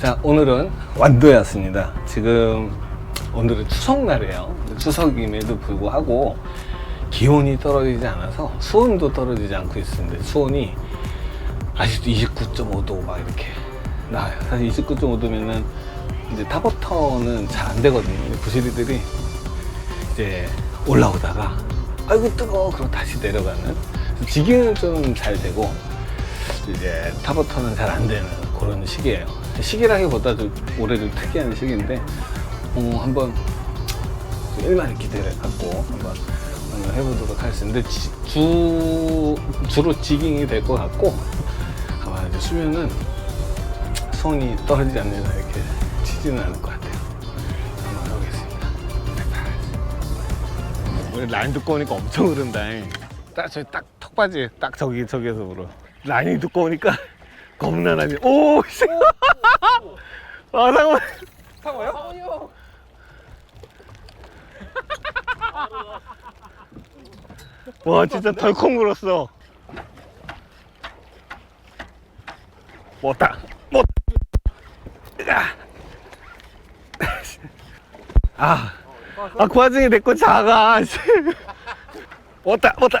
자, 오늘은 완도에 왔습니다. 지금 오늘은 추석날이에요. 추석임에도 불구하고 기온이 떨어지지 않아서 수온도 떨어지지 않고 있습니다. 수온이 아직도 29.5도 막 이렇게 나와요. 사실 29.5도면은 이제 타버터는 잘 안 되거든요. 부시리들이 이제 올라오다가 아이고 뜨거워 그러고 다시 내려가는 지기는 좀 잘 되고 이제 타버터는 잘 안 되는 그런 시기예요. 시기라기보다 좀 올해 좀 특이한 시기인데 어, 한번 일만 기대를 갖고 한번 한번 해보도록 하겠습니다. 지- 주 주로 지깅이 될 것 같고 아마 이제 수면은 손이 떨어지지 않는 이상 이렇게 치지는 않을 것 같아요. 한번 해보겠습니다. 우리 라인 두꺼우니까 엄청 흐른다. 딱 저기 딱 턱받이 딱 저기 저기에서 불어. 라인이 두꺼우니까 겁나 나지. 오, 씨. 아 잠깐만. 상어요? 와 진짜 덜컥 물었어. 못다. 못. 야. 아. 아, 그 와중에 내 거 작아. 씨. 못다, 못다.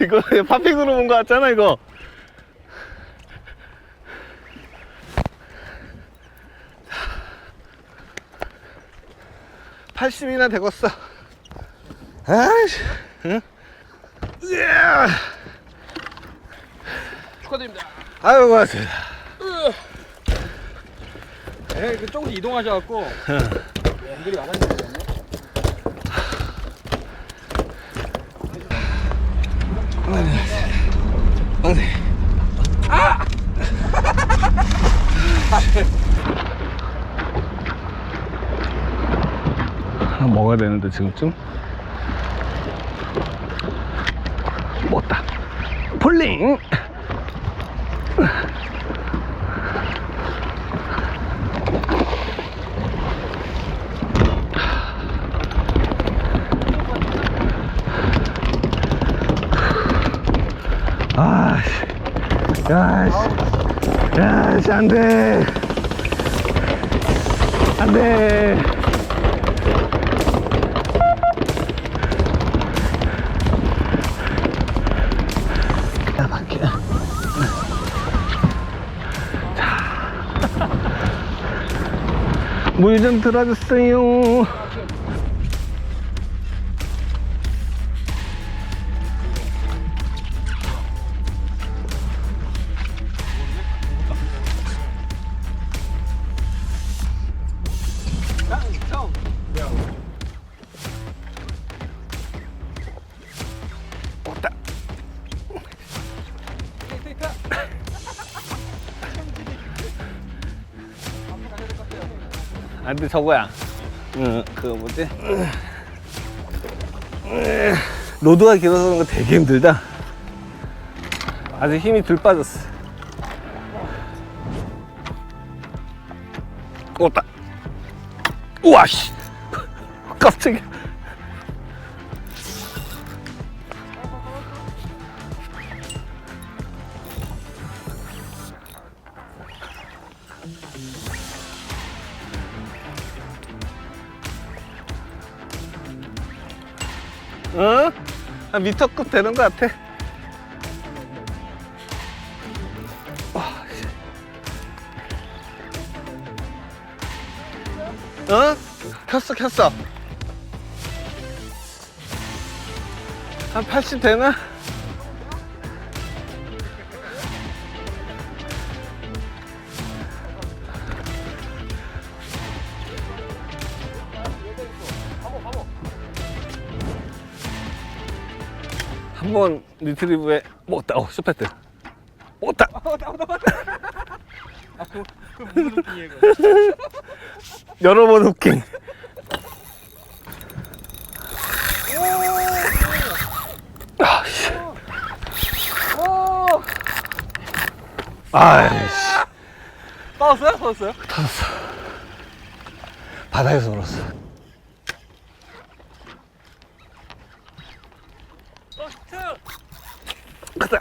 이거 파핑으로 본 거 같잖아, 이거. 팔0이나 되겠어. 아이씨. 응? 이야. 축하드립니다. 아유, 고맙습니다. 네, 그 조금 이동하셔갖고 연결이 많아지거든요. 방생. 아! 먹어야 되는데 지금쯤 먹었다. 폴링! 아씨. 야씨 야 씨 안 돼. 안 돼. 야 밖에. 자 물 좀 들어주세요 아 근데 저거야. 응 그거 뭐지? 로드가 길어서 그런 거 되게 힘들다. 아직 힘이 덜 빠졌어. 없다 우와 씨. 깜짝이야 어? 한 미터급 되는 것 같아. 와, 씨. 어? 켰어, 켰어. 한 80 되나? 한 번 리트리브에 먹었다. 어, 쇼패트. 먹었다. 아, 그, 그 무슨 웃기예요, 그거. 여러 번 후킹. 아, 씨. 오! 아이씨. 따왔어요? 따왔어요? 터졌어. 바다에서 울었어. 히트!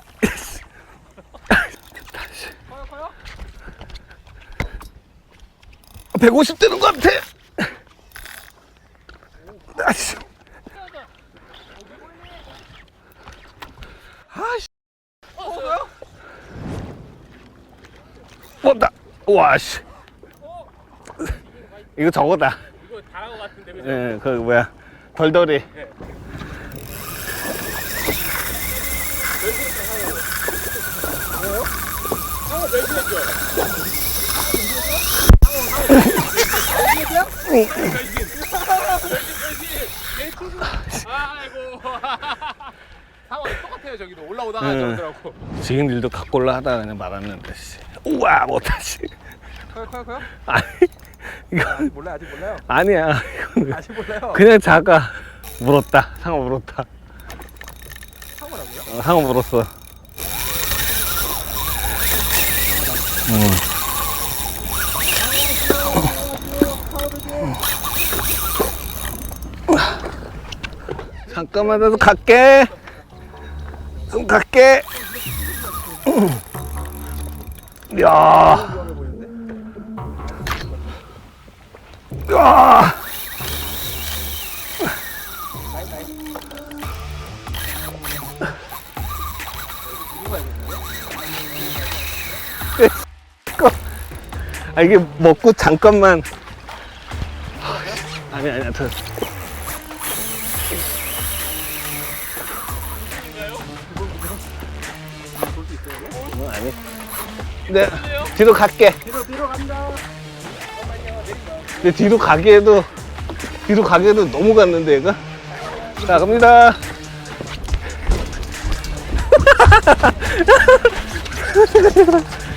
150 되는 것 같아. 아씨. 아씨. 어 뭐야? 왔다. 와씨. 이거 저거다. 이거 다라고 같은데 그죠? 예, 그 뭐야. 덜덜이. 예. 아이고 상어 똑같아요 저기도 올라오다가 응. 저러더라고 지인들도 갖고 올라 하다가 그냥 말았는데, 씨. 우와, 못하지. 커요 커요 커요? 아니, 이거, 아직 몰라요 아직 몰라요 아니야. 아직 몰라요 그냥 작아. 물었다. 상어 물었다. 상어라고요? 어, 상어 물었어. 잠깐만 나도 갈게. 좀 갈게. 야. 야. 아 이게 먹고 잠깐만. 아니 아니야 저 어, 아니. 네 뒤로 갈게. 뒤로 뒤로 간다 근데 뒤로 가기에도 뒤로 가기에도 너무 갔는데 얘가? 자 갑니다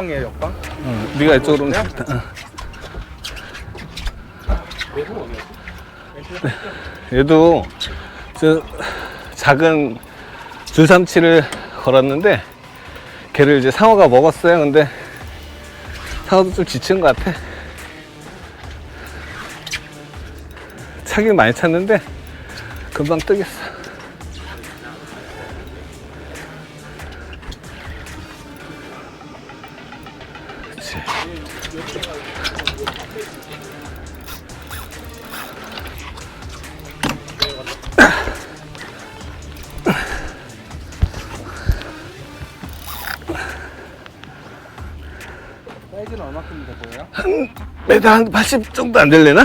역방이에요 역방? 응, 네가 이쪽으로 오면 좋다. 응. 얘도 저 작은 줄삼치를 걸었는데 걔를 이제 상어가 먹었어요. 근데 상어도 좀 지친 것 같아. 차긴 많이 찼는데 금방 뜨겠어 사이즈는 얼마큼 돼 보여요? 매달 한80 정도 안 될래나?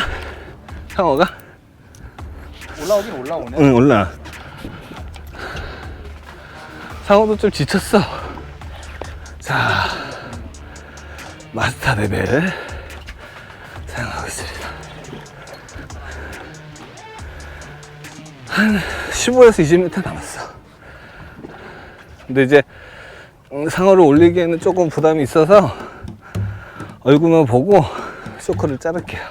상어가? 올라오긴 올라오네 응 올라 상어도 좀 지쳤어 자 마스터 레벨 사용하고 있습니다. 한 15에서 20m 남았어. 근데 이제 음, 상어를 올리기에는 조금 부담이 있어서 얼굴만 보고 쇼크를 자를게요.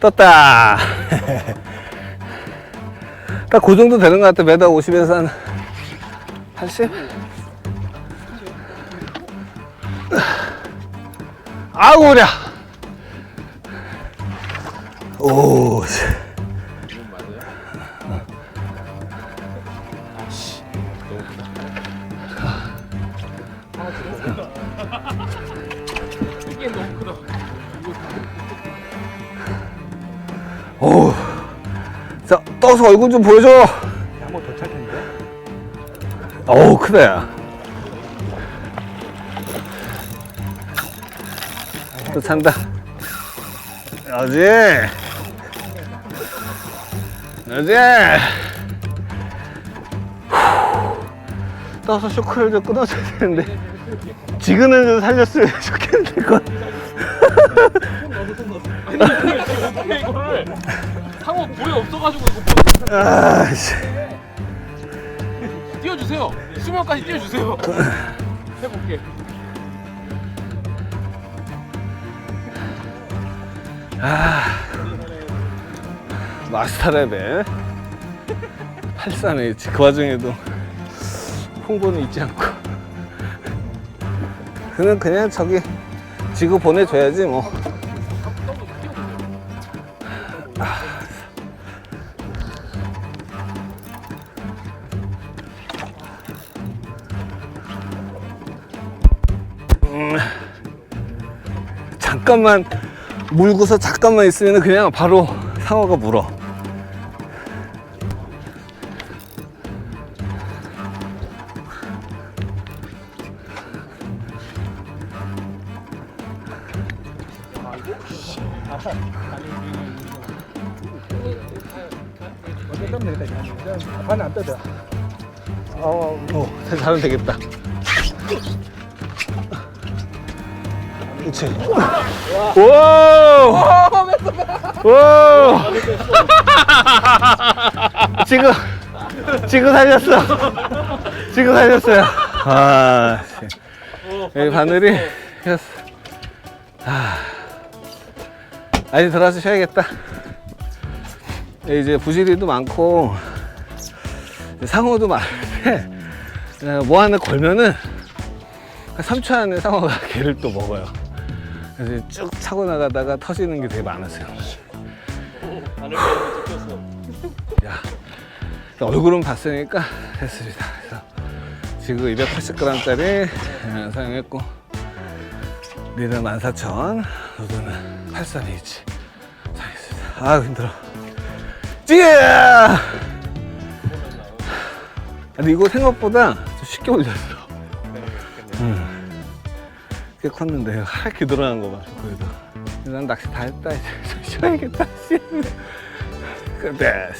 떴다! 딱 그 정도 되는 것 같아. 매달 50에서 한 80? 아우 우랴 오 오. 자 떠서 얼굴 좀 보여줘 한번 더 찰 텐데 어우 크다 야. 또 찬다. 여지. 여지. 떠서 쇼크를 좀 끊어줘야 되는데 좀 살렸으면 좋겠는데. 근데 이거를 상어 볼이 없어가지고 이거 뭐 아씨. 띄워주세요 수면까지 띄워주세요 해볼게 아. 마스터 레벨 83H 그 와중에도 홍보는 잊지 않고 그는 그냥 저기 지구 보내줘야지 뭐. 음, 잠깐만 물고서 잠깐만 있으면 그냥 바로 상어가 물어. 어, 잘하면 되겠다. 그렇지. 와! 와! 지금 지금 살렸어. 지금 살렸어요. 아, 씨. 여기 바늘이 휘었어. 아, 아니 들어가서 쉬어야겠다. 이제 부시리도 많고 상어도 많은데 어, 뭐 하나 걸면은 한 3초 안에 상어가 개를 또 먹어요. 그래서 쭉 차고 나가다가 터지는 게 되게 많았어요. 야, 얼굴은 봤으니까 됐습니다. 그래서 지금 280g짜리 사용했고 리는 14,000, 로드는 83H 사용했습니다. 아 힘들어. 찌개! 근데 이거 생각보다 좀 쉽게 올렸어. 음. 꽤 컸는데 하얗게 늘어난 거 봐. 그래도 난 낚시 다 했다 이제 좀 쉬어야겠다. 씨. 그래.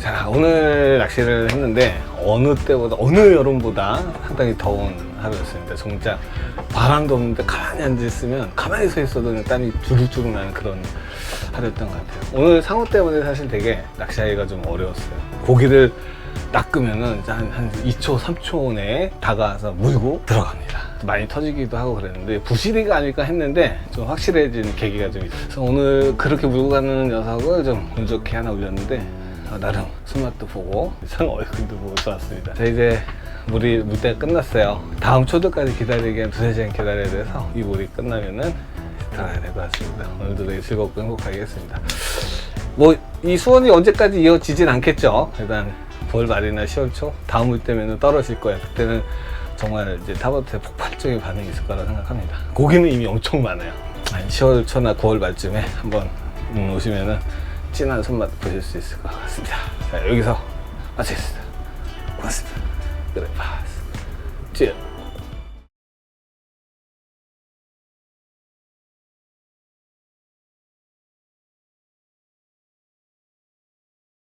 자 오늘 낚시를 했는데 어느 때보다 어느 여름보다 상당히 더운 하루였습니다. 정작 바람도 없는데 가만히 앉아 있으면 가만히 서 있어도 땀이 주룩주룩 나는 그런 하루였던 것 같아요. 오늘 상어 때문에 사실 되게 낚시하기가 좀 어려웠어요. 고기를 낚으면은 한, 한 2초, 3초 내에 다가와서 물고 들어갑니다. 많이 터지기도 하고 그랬는데 부시리가 아닐까 했는데 좀 확실해진 계기가 좀 있어요. 그래서 오늘 그렇게 물고 가는 녀석을 좀 운 좋게 하나 올렸는데 어, 나름 손맛도 보고 상 얼굴도 보고 좋았습니다. 자 이제 물이 물때가 끝났어요. 다음 초도까지 기다리기 한 두세 시간 기다려야 돼서 이 물이 끝나면은 들어가야 될 것 같습니다. 오늘도 되게 즐겁고 행복하게 했습니다. 뭐 이 수원이 언제까지 이어지진 않겠죠. 일단 9월 말이나 10월 초 다음 물 때면은 떨어질 거예요. 그때는 정말 이제 타버트에 폭발적인 반응이 있을 거라 생각합니다. 고기는 이미 엄청 많아요. 한 10월 초나 9월 말쯤에 한번 음, 오시면은 진한 손맛 보실 수 있을 것 같습니다. 자, 여기서 마치겠습니다. 고맙습니다. 그래, 봐. 찌